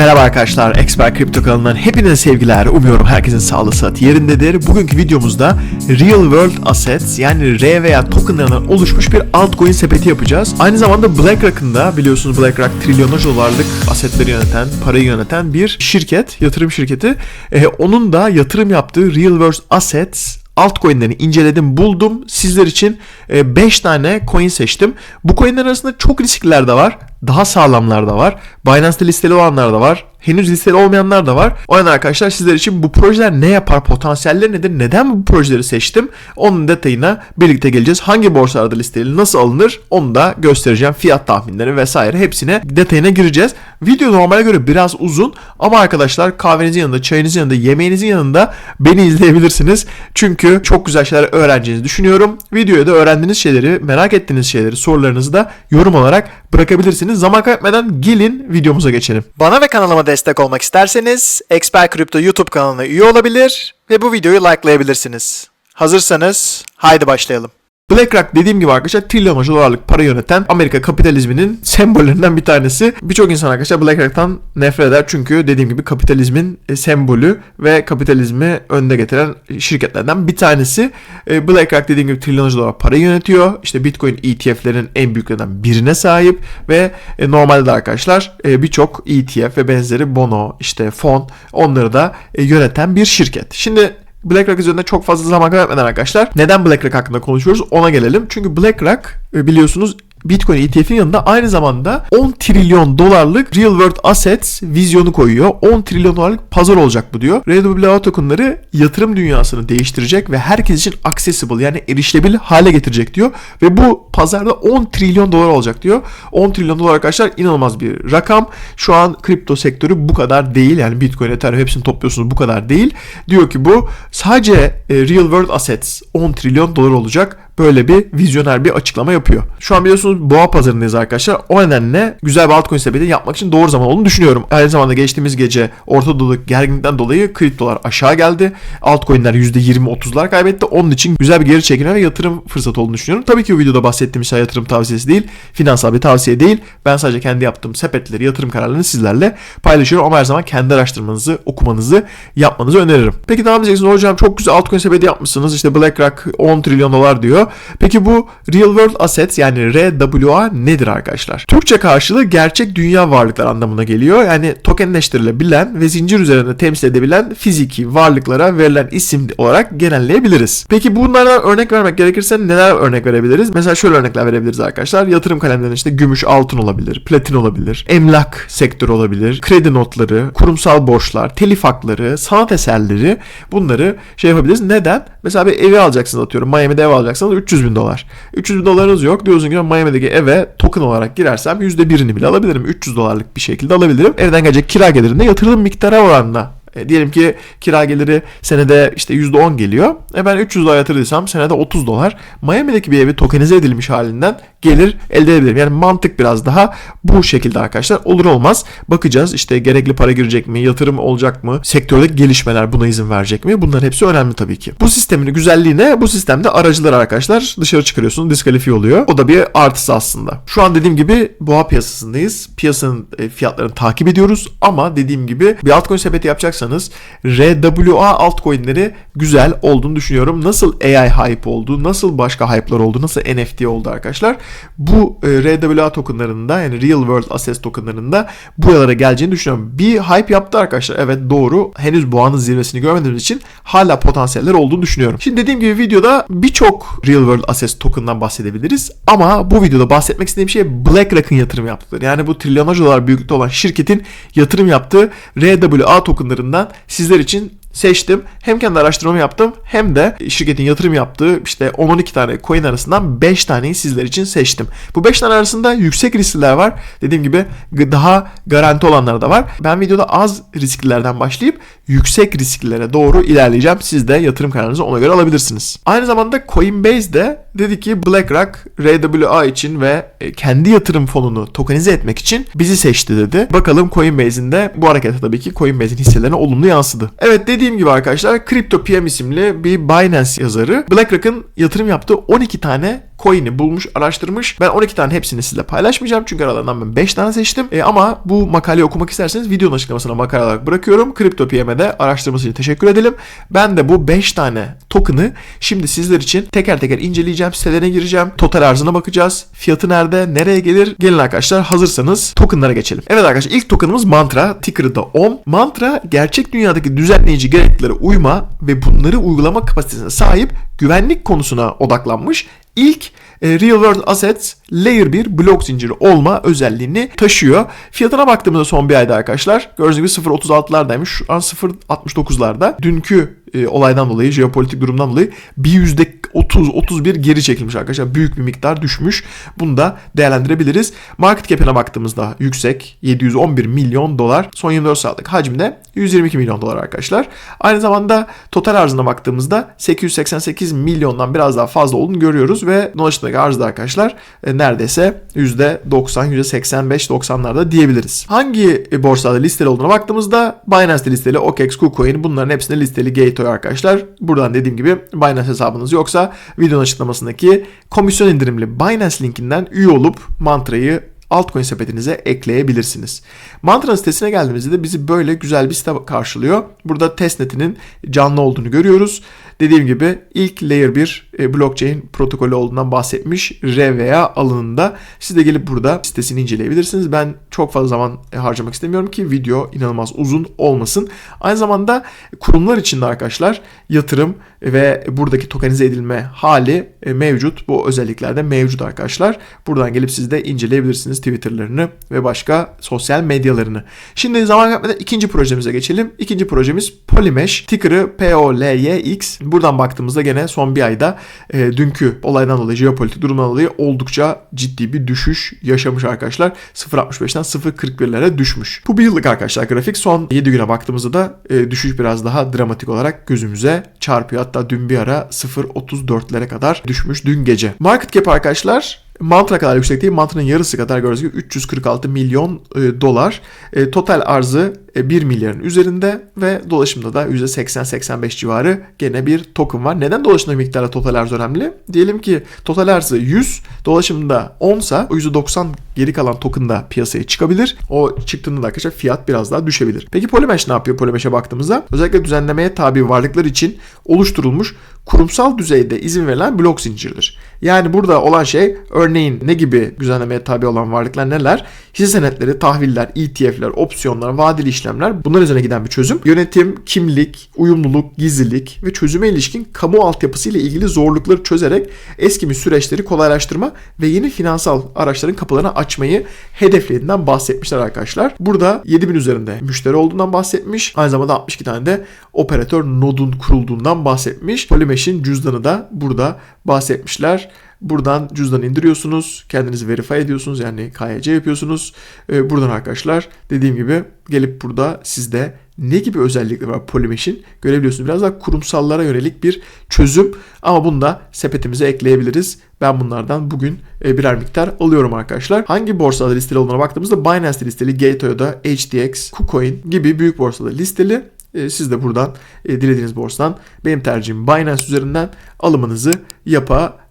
Merhaba arkadaşlar, Expert Kripto kanalından hepinize sevgiler. Umuyorum herkesin sağlığı sıhhati yerindedir. Bugünkü videomuzda Real World Assets yani R veya tokenlarından oluşmuş bir altcoin sepeti yapacağız. Aynı zamanda BlackRock'ın da biliyorsunuz BlackRock trilyonlarca dolarlık asetleri yöneten, parayı yöneten bir şirket, yatırım şirketi. Ee, onun da yatırım yaptığı Real World Assets altcoin'lerini inceledim, buldum. Sizler için 5 tane coin seçtim. Bu coin'ler arasında çok riskliler de var. Daha sağlamlar da var. Binance'te listeli olanlar da var. Henüz listeli olmayanlar da var. O yüzden arkadaşlar sizler için bu projeler ne yapar, potansiyelleri nedir, neden bu projeleri seçtim? Onun detayına birlikte geleceğiz. Hangi borsalarda listeli, nasıl alınır onu da göstereceğim. Fiyat tahminleri vesaire hepsine detayına gireceğiz. Video normale göre biraz uzun ama arkadaşlar kahvenizin yanında, çayınızın yanında, yemeğinizin yanında beni izleyebilirsiniz. Çünkü çok güzel şeyler öğreneceğinizi düşünüyorum. Videoya da öğrendiğiniz şeyleri, merak ettiğiniz şeyleri, sorularınızı da yorum olarak bırakabilirsiniz. Zaman kaybetmeden gelin videomuza geçelim. Bana ve kanalıma destek olmak isterseniz Expert Crypto YouTube kanalına üye olabilir ve bu videoyu likelayabilirsiniz. Hazırsanız haydi başlayalım. BlackRock dediğim gibi arkadaşlar trilyonlarca dolarlık para yöneten Amerika kapitalizminin sembollerinden bir tanesi. Birçok insan arkadaşlar BlackRock'tan nefret eder çünkü dediğim gibi kapitalizmin e, sembolü ve kapitalizmi önde getiren şirketlerden bir tanesi. E, BlackRock dediğim gibi trilyonlarca dolar para yönetiyor. İşte Bitcoin ETF'lerin en büyüklerinden birine sahip ve e, normalde de arkadaşlar birçok ETF ve benzeri bono işte fon onları da yöneten bir şirket. Şimdi BlackRock üzerinde çok fazla zaman kaybetmeden arkadaşlar neden BlackRock hakkında konuşuyoruz ona gelelim. Çünkü BlackRock biliyorsunuz Bitcoin ETF'in yanında aynı zamanda 10 trilyon dolarlık Real World Assets vizyonu koyuyor. 10 trilyon dolarlık pazar olacak bu diyor. RWA tokenları yatırım dünyasını değiştirecek ve herkes için accessible yani erişilebilir hale getirecek diyor. Ve bu pazarda 10 trilyon dolar olacak diyor. 10 trilyon dolar arkadaşlar inanılmaz bir rakam. Şu an kripto sektörü bu kadar değil. Yani Bitcoin, Ethereum hepsini topluyorsunuz bu kadar değil. Diyor ki bu sadece e, Real World Assets 10 trilyon dolar olacak böyle bir vizyoner bir açıklama yapıyor. Şu an biliyorsunuz boğa pazarındayız arkadaşlar. O nedenle güzel bir altcoin sepeti yapmak için doğru zaman olduğunu düşünüyorum. Aynı zamanda geçtiğimiz gece Orta Doğu'daki gerginlikten dolayı kriptolar aşağı geldi. Altcoin'ler %20-30'lar kaybetti. Onun için güzel bir geri çekilme ve yatırım fırsatı olduğunu düşünüyorum. Tabii ki bu videoda bahsettiğim şey yatırım tavsiyesi değil. Finansal bir tavsiye değil. Ben sadece kendi yaptığım sepetleri, yatırım kararlarını sizlerle paylaşıyorum. Ama her zaman kendi araştırmanızı, okumanızı yapmanızı öneririm. Peki ne yapacaksınız? Hocam çok güzel altcoin sepeti yapmışsınız. İşte BlackRock 10 trilyon dolar diyor. Peki bu Real World Assets yani RWA nedir arkadaşlar? Türkçe karşılığı gerçek dünya varlıklar anlamına geliyor. Yani tokenleştirilebilen ve zincir üzerinde temsil edebilen fiziki varlıklara verilen isim olarak genelleyebiliriz. Peki bunlardan örnek vermek gerekirse neler örnek verebiliriz? Mesela şöyle örnekler verebiliriz arkadaşlar. Yatırım kalemlerinin işte gümüş, altın olabilir, platin olabilir, emlak sektörü olabilir, kredi notları, kurumsal borçlar, telif hakları, sanat eserleri bunları şey yapabiliriz. Neden? Mesela bir evi alacaksınız atıyorum. Miami'de ev alacaksınız 300 bin dolar. 300 bin dolarınız yok. Diyorsun ki Miami'deki eve token olarak girersem %1'ini bile alabilirim. 300 dolarlık bir şekilde alabilirim. Evden gelecek kira gelirinde yatırım miktarı oranla e, diyelim ki kira geliri senede işte %10 geliyor. E ben 300 dolar yatırdıysam senede 30 dolar. Miami'deki bir evi tokenize edilmiş halinden gelir elde edebilirim. Yani mantık biraz daha bu şekilde arkadaşlar. Olur olmaz bakacağız işte gerekli para girecek mi, yatırım olacak mı, sektördeki gelişmeler buna izin verecek mi? Bunların hepsi önemli tabii ki. Bu sistemin güzelliği ne? Bu sistemde aracılar arkadaşlar dışarı çıkarıyorsun, diskalifiye oluyor. O da bir artısı aslında. Şu an dediğim gibi boğa piyasasındayız. Piyasanın e, fiyatlarını takip ediyoruz ama dediğim gibi bir altcoin sepeti yapacaksanız RWA altcoin'leri güzel olduğunu düşünüyorum. Nasıl AI hype oldu, nasıl başka hype'lar oldu, nasıl NFT oldu arkadaşlar bu e, RWA tokenlarında yani Real World Assets tokenlarında buralara geleceğini düşünüyorum. Bir hype yaptı arkadaşlar. Evet doğru. Henüz boğanın zirvesini görmediğimiz için hala potansiyeller olduğunu düşünüyorum. Şimdi dediğim gibi videoda birçok Real World Assets token'dan bahsedebiliriz. Ama bu videoda bahsetmek istediğim şey BlackRock'ın yatırım yaptıkları. Yani bu trilyonlarca dolar büyüklükte olan şirketin yatırım yaptığı RWA tokenlarından sizler için seçtim. Hem kendi araştırmamı yaptım hem de şirketin yatırım yaptığı işte 10-12 tane coin arasından 5 taneyi sizler için seçtim. Bu 5 tane arasında yüksek riskliler var. Dediğim gibi daha garanti olanlar da var. Ben videoda az risklilerden başlayıp yüksek risklilere doğru ilerleyeceğim. Siz de yatırım kararınızı ona göre alabilirsiniz. Aynı zamanda Coinbase de dedi ki BlackRock RWA için ve e, kendi yatırım fonunu tokenize etmek için bizi seçti dedi. Bakalım Coinbase'in de bu harekete tabii ki Coinbase'in hisselerine olumlu yansıdı. Evet dediğim gibi arkadaşlar CryptoPM isimli bir Binance yazarı BlackRock'ın yatırım yaptığı 12 tane coin'i bulmuş, araştırmış. Ben 12 tane hepsini sizle paylaşmayacağım çünkü aralarından ben 5 tane seçtim. E, ama bu makaleyi okumak isterseniz videonun açıklamasına makale olarak bırakıyorum. CryptoPM'e de araştırması için teşekkür edelim. Ben de bu 5 tane token'ı şimdi sizler için teker teker inceleyeceğim. Sitelerine gireceğim. Total arzına bakacağız. Fiyatı nerede? Nereye gelir? Gelin arkadaşlar hazırsanız token'lara geçelim. Evet arkadaşlar ilk token'ımız Mantra. Ticker'ı da OM. Mantra gerçek dünyadaki düzenleyici gerekliliklere uyma ve bunları uygulama kapasitesine sahip güvenlik konusuna odaklanmış ilk e, Real World Assets Layer 1 blok zinciri olma özelliğini taşıyor. Fiyatına baktığımızda son bir ayda arkadaşlar gördüğünüz gibi 0.36'lardaymış. Şu an 0.69'larda. Dünkü e, olaydan dolayı, jeopolitik durumdan dolayı bir yüzde 30-31 geri çekilmiş arkadaşlar. Büyük bir miktar düşmüş. Bunu da değerlendirebiliriz. Market cap'ine baktığımızda yüksek. 711 milyon dolar. Son 24 saatlik hacimde 122 milyon dolar arkadaşlar. Aynı zamanda total arzına baktığımızda 888 milyondan biraz daha fazla olduğunu görüyoruz ve dolaşımdaki arzda arkadaşlar e, neredeyse %90, %85-90'larda diyebiliriz. Hangi e, borsada listeli olduğuna baktığımızda Binance'de listeli, OKEx, KuCoin bunların hepsinde listeli Gateway arkadaşlar. Buradan dediğim gibi Binance hesabınız yoksa videonun açıklamasındaki komisyon indirimli Binance linkinden üye olup mantrayı altcoin sepetinize ekleyebilirsiniz. Mantra sitesine geldiğimizde de bizi böyle güzel bir site karşılıyor. Burada testnetinin canlı olduğunu görüyoruz. Dediğim gibi ilk Layer 1 e, blockchain protokolü olduğundan bahsetmiş RVA alanında. Siz de gelip burada sitesini inceleyebilirsiniz. Ben çok fazla zaman e, harcamak istemiyorum ki video inanılmaz uzun olmasın. Aynı zamanda kurumlar için de arkadaşlar yatırım ve buradaki tokenize edilme hali e, mevcut. Bu özelliklerde mevcut arkadaşlar. Buradan gelip siz de inceleyebilirsiniz Twitter'larını ve başka sosyal medyalarını. Şimdi zaman kaybetmeden ikinci projemize geçelim. İkinci projemiz Polymesh. Ticker'ı POLYX. Buradan baktığımızda gene son bir ayda e, dünkü olaydan dolayı, jeopolitik durumdan dolayı oldukça ciddi bir düşüş yaşamış arkadaşlar. 0.65'ten 0.41'lere düşmüş. Bu bir yıllık arkadaşlar grafik. Son 7 güne baktığımızda da e, düşüş biraz daha dramatik olarak gözümüze çarpıyor. Hatta dün bir ara 0.34'lere kadar düşmüş dün gece. Market cap arkadaşlar Mantra kadar yüksek değil. Mantra'nın yarısı kadar gördüğünüz gibi 346 milyon e, dolar. E, total arzı e, 1 milyarın üzerinde ve dolaşımda da %80-85 civarı gene bir token var. Neden dolaşımda miktarı total arz önemli? Diyelim ki total arzı 100, dolaşımda 10 sa o %90 geri kalan token da piyasaya çıkabilir. O çıktığında da arkadaşlar fiyat biraz daha düşebilir. Peki Polymesh ne yapıyor Polymesh'e baktığımızda? Özellikle düzenlemeye tabi varlıklar için oluşturulmuş kurumsal düzeyde izin verilen blok zinciridir. Yani burada olan şey örneğin ne gibi düzenlemeye tabi olan varlıklar neler? Hisse senetleri, tahviller, ETF'ler, opsiyonlar, vadeli işlemler bunlar üzerine giden bir çözüm. Yönetim, kimlik, uyumluluk, gizlilik ve çözüme ilişkin kamu altyapısı ile ilgili zorlukları çözerek eskimiş süreçleri kolaylaştırma ve yeni finansal araçların kapılarını açmayı hedeflediğinden bahsetmişler arkadaşlar. Burada 7000 üzerinde müşteri olduğundan bahsetmiş. Aynı zamanda 62 tane de operatör nodun kurulduğundan bahsetmiş. Polymesh'in cüzdanı da burada bahsetmişler. Buradan cüzdanı indiriyorsunuz. Kendinizi verify ediyorsunuz. Yani KYC yapıyorsunuz. Ee, buradan arkadaşlar dediğim gibi gelip burada sizde ne gibi özellikleri var Polymesh'in görebiliyorsunuz. Biraz daha kurumsallara yönelik bir çözüm ama bunu da sepetimize ekleyebiliriz. Ben bunlardan bugün e, birer miktar alıyorum arkadaşlar. Hangi borsada listeli olduğuna baktığımızda Binance'de listeli, Gateway'da, HDX, KuCoin gibi büyük borsada listeli. E, siz de buradan e, dilediğiniz borsadan benim tercihim Binance üzerinden alımınızı yapabilirsiniz.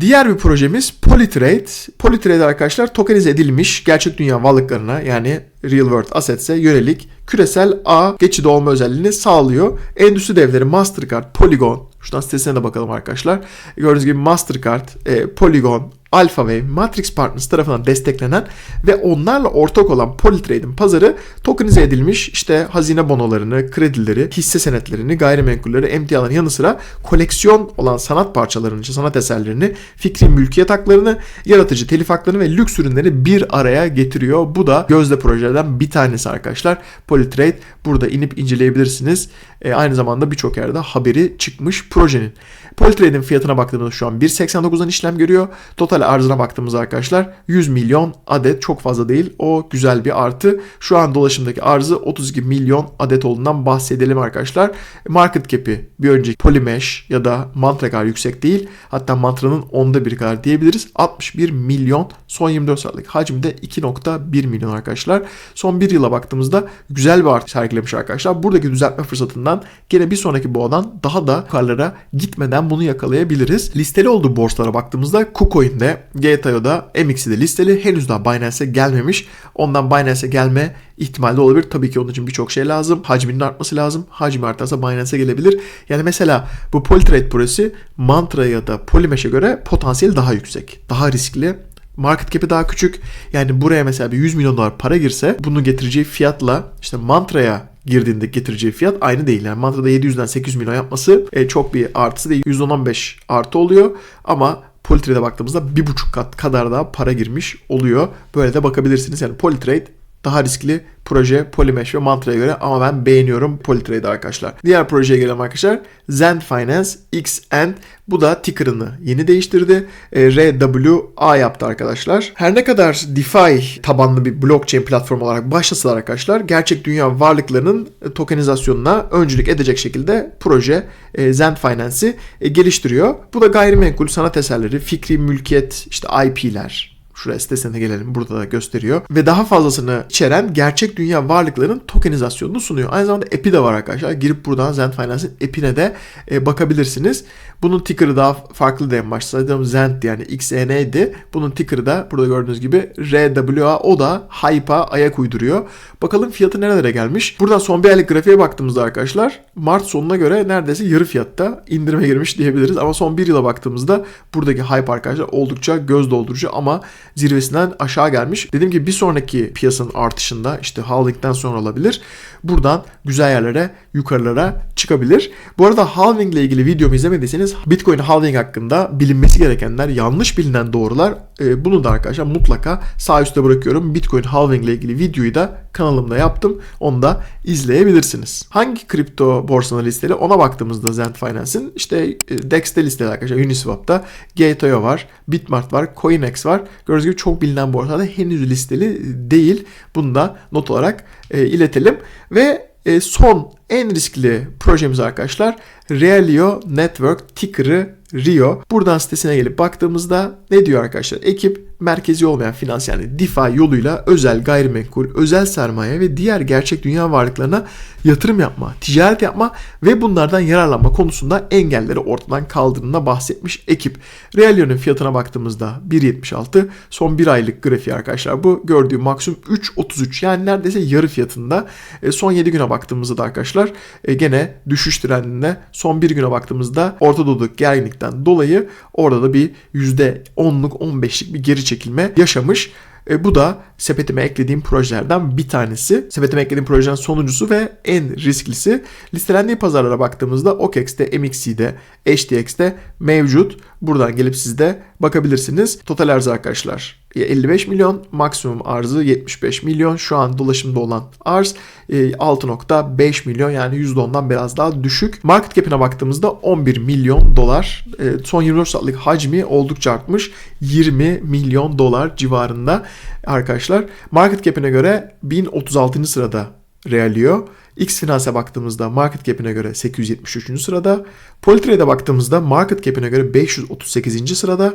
Diğer bir projemiz Polytrade. Polytrade arkadaşlar tokenize edilmiş gerçek dünya varlıklarına yani Real World Assets'e yönelik küresel ağ geçidi olma özelliğini sağlıyor. Endüstri devleri Mastercard, Polygon, şuradan sitesine de bakalım arkadaşlar. Gördüğünüz gibi Mastercard, e, Polygon, Alphawave, Matrix Partners tarafından desteklenen ve onlarla ortak olan Polytrade'in pazarı tokenize edilmiş işte hazine bonolarını, kredileri, hisse senetlerini, gayrimenkulleri, emtiaların yanı sıra koleksiyon olan sanat parçalarını, sanat eserlerini, fikri mülkiyet haklarını, yaratıcı telif haklarını ve lüks ürünleri bir araya getiriyor. Bu da gözde projelerden bir tanesi arkadaşlar. Polytrade burada inip inceleyebilirsiniz. E, aynı zamanda birçok yerde haberi çıkmış projenin. Polytrade'in fiyatına baktığımızda şu an 1.89'dan işlem görüyor. Total arzına baktığımızda arkadaşlar 100 milyon adet çok fazla değil. O güzel bir artı. Şu an dolaşımdaki arzı 32 milyon adet olduğundan bahsedelim arkadaşlar. Market cap'i bir önceki Polymesh ya da Mantra kadar yüksek değil. Hatta Mantra'nın onda bir kadar diyebiliriz. 61 milyon son 24 saatlik hacimde 2.1 milyon arkadaşlar. Son bir yıla baktığımızda güzel bir artış sergilemiş arkadaşlar. Buradaki düzeltme fırsatından gene bir sonraki boğadan daha da yukarılara gitmeden bunu yakalayabiliriz. Listeli olduğu borsalara baktığımızda KuCoin'de, GTO'da, MX'de listeli. Henüz daha Binance'e gelmemiş. Ondan Binance'e gelme ihtimali de olabilir. Tabii ki onun için birçok şey lazım. Hacminin artması lazım. Hacmi artarsa Binance'e gelebilir. Yani mesela bu Polytrade projesi Mantra ya da Polymesh'e göre potansiyeli daha yüksek. Daha riskli. Market cap'i daha küçük. Yani buraya mesela bir 100 milyon dolar para girse bunu getireceği fiyatla işte Mantra'ya girdiğinde getireceği fiyat aynı değil. Yani Mantra'da 700'den 800 milyon yapması e, çok bir artısı değil. %15 artı oluyor ama Polytrade'e baktığımızda bir buçuk kat kadar daha para girmiş oluyor. Böyle de bakabilirsiniz. Yani Polytrade daha riskli proje Polymesh ve Mantra'ya göre ama ben beğeniyorum Polytrade arkadaşlar. Diğer projeye gelelim arkadaşlar. Zen Finance XN bu da ticker'ını yeni değiştirdi. E, RWA yaptı arkadaşlar. Her ne kadar DeFi tabanlı bir blockchain platformu olarak başlasalar arkadaşlar gerçek dünya varlıklarının tokenizasyonuna öncülük edecek şekilde proje e, Zen Finance'i e, geliştiriyor. Bu da gayrimenkul sanat eserleri, fikri mülkiyet, işte IP'ler, Şuraya sitesine gelelim. Burada da gösteriyor. Ve daha fazlasını içeren gerçek dünya varlıkların tokenizasyonunu sunuyor. Aynı zamanda app'i de var arkadaşlar. Girip buradan Zend Finance'in app'ine de e, bakabilirsiniz. Bunun ticker'ı daha farklı da en başta. Zaten Zend yani XN'ydi. Bunun ticker'ı da burada gördüğünüz gibi RWA. O da Hype'a ayak uyduruyor. Bakalım fiyatı nerelere gelmiş. Buradan son bir aylık grafiğe baktığımızda arkadaşlar Mart sonuna göre neredeyse yarı fiyatta indirime girmiş diyebiliriz. Ama son bir yıla baktığımızda buradaki hype arkadaşlar oldukça göz doldurucu ama zirvesinden aşağı gelmiş. Dediğim gibi bir sonraki piyasanın artışında işte halvingden sonra olabilir. Buradan güzel yerlere yukarılara çıkabilir. Bu arada halving ile ilgili videomu izlemediyseniz Bitcoin halving hakkında bilinmesi gerekenler, yanlış bilinen doğrular e, bunu da arkadaşlar mutlaka sağ üstte bırakıyorum. Bitcoin halving ile ilgili videoyu da kanalımda yaptım. Onu da izleyebilirsiniz. Hangi kripto borsanın listeli ona baktığımızda Zend Finance'in işte e, DEX'te listeli arkadaşlar. Uniswap'ta GTO var, Bitmart var, CoinEx var. Gördüğünüz gibi çok bilinen borsalarda henüz listeli değil. Bunu da not olarak e, iletelim. Ve e, son en riskli projemiz arkadaşlar Realio Network ticker'ı Rio. Buradan sitesine gelip baktığımızda ne diyor arkadaşlar? Ekip merkezi olmayan finans yani DeFi yoluyla özel gayrimenkul, özel sermaye ve diğer gerçek dünya varlıklarına yatırım yapma, ticaret yapma ve bunlardan yararlanma konusunda engelleri ortadan kaldırdığında bahsetmiş ekip. Realio'nun fiyatına baktığımızda 1.76 son bir aylık grafiği arkadaşlar. Bu gördüğüm maksimum 3.33 yani neredeyse yarı fiyatında. E, son 7 güne baktığımızda da arkadaşlar e, gene düşüş trendinde son bir güne baktığımızda Orta Doğu'daki gerginlikten dolayı orada da bir %10'luk 15'lik bir geri çekilme yaşamış. E, bu da sepetime eklediğim projelerden bir tanesi. Sepetime eklediğim projelerin sonuncusu ve en risklisi. Listelendiği pazarlara baktığımızda OKEX'te, MXC'de, HTX'te mevcut. Buradan gelip siz de bakabilirsiniz. Total arz arkadaşlar 55 milyon, maksimum arzı 75 milyon. Şu an dolaşımda olan arz 6.5 milyon yani %10'dan biraz daha düşük. Market cap'ine baktığımızda 11 milyon dolar. E, son 24 saatlik hacmi oldukça artmış. 20 milyon dolar civarında arkadaşlar. Market cap'ine göre 1036. sırada Realio. X Finance'e baktığımızda market cap'ine göre 873. sırada. Polytrade'e baktığımızda market cap'ine göre 538. sırada.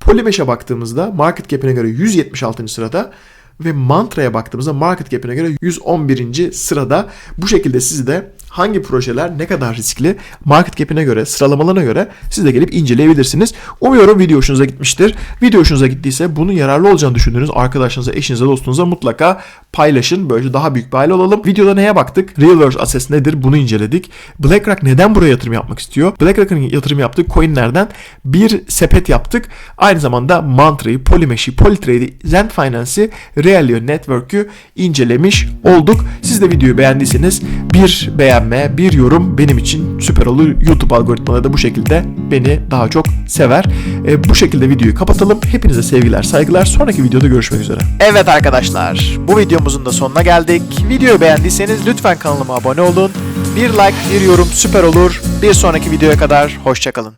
Polymesh'e baktığımızda market cap'ine göre 176. sırada ve Mantra'ya baktığımızda market cap'ine göre 111. sırada. Bu şekilde siz de hangi projeler ne kadar riskli market cap'ine göre sıralamalarına göre siz de gelip inceleyebilirsiniz. Umuyorum video hoşunuza gitmiştir. Video hoşunuza gittiyse bunun yararlı olacağını düşündüğünüz arkadaşlarınıza, eşinize, dostunuza mutlaka paylaşın. Böylece daha büyük bir aile olalım. Videoda neye baktık? World Assets nedir? Bunu inceledik. BlackRock neden buraya yatırım yapmak istiyor? BlackRock'ın yatırım yaptığı coinlerden bir sepet yaptık. Aynı zamanda Mantra'yı, Polymesh'i, Polytrade'i, Zend Finance'i, Realio Network'ü incelemiş olduk. Siz de videoyu beğendiyseniz bir beğenme, bir yorum benim için süper olur. YouTube algoritmaları da bu şekilde beni daha çok sever. E, bu şekilde videoyu kapatalım. Hepinize sevgiler, saygılar. Sonraki videoda görüşmek üzere. Evet arkadaşlar, bu videomuzun da sonuna geldik. Videoyu beğendiyseniz lütfen kanalıma abone olun. Bir like, bir yorum süper olur. Bir sonraki videoya kadar hoşçakalın.